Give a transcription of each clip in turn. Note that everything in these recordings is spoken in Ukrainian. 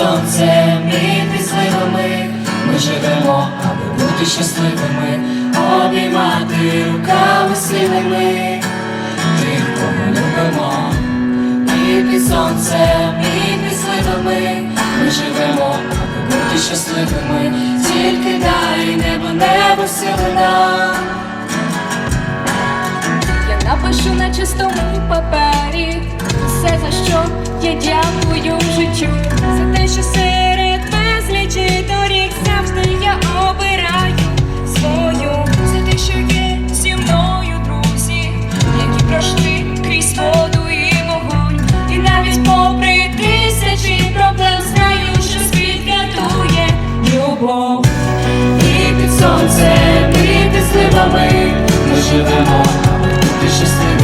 сонцем і під сливами ми живемо, аби бути щасливими, обіймати руками сильними, тих, кого любимо, і під сонцем, і під ми. Живемо, аби бути щасливими, тільки дай небо, небо сили. Я напишу на чистому папері все, за що я дякую життю, що серед безлічі доріг завжди я обираю свою, за те, що є зі мною друзі, які пройшли крізь воду і вогонь, і навіть попри тисячі проблем знаю, що світ рятує любов. І під сонцем, і під сливами ми живемо, аби бути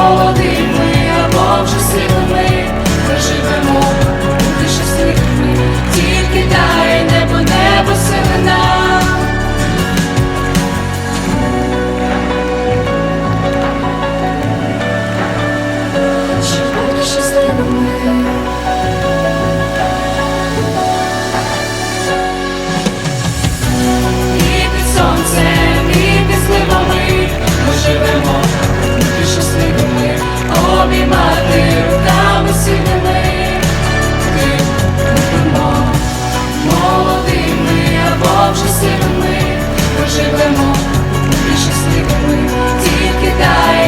all of the живемо, і щасливими тільки дай.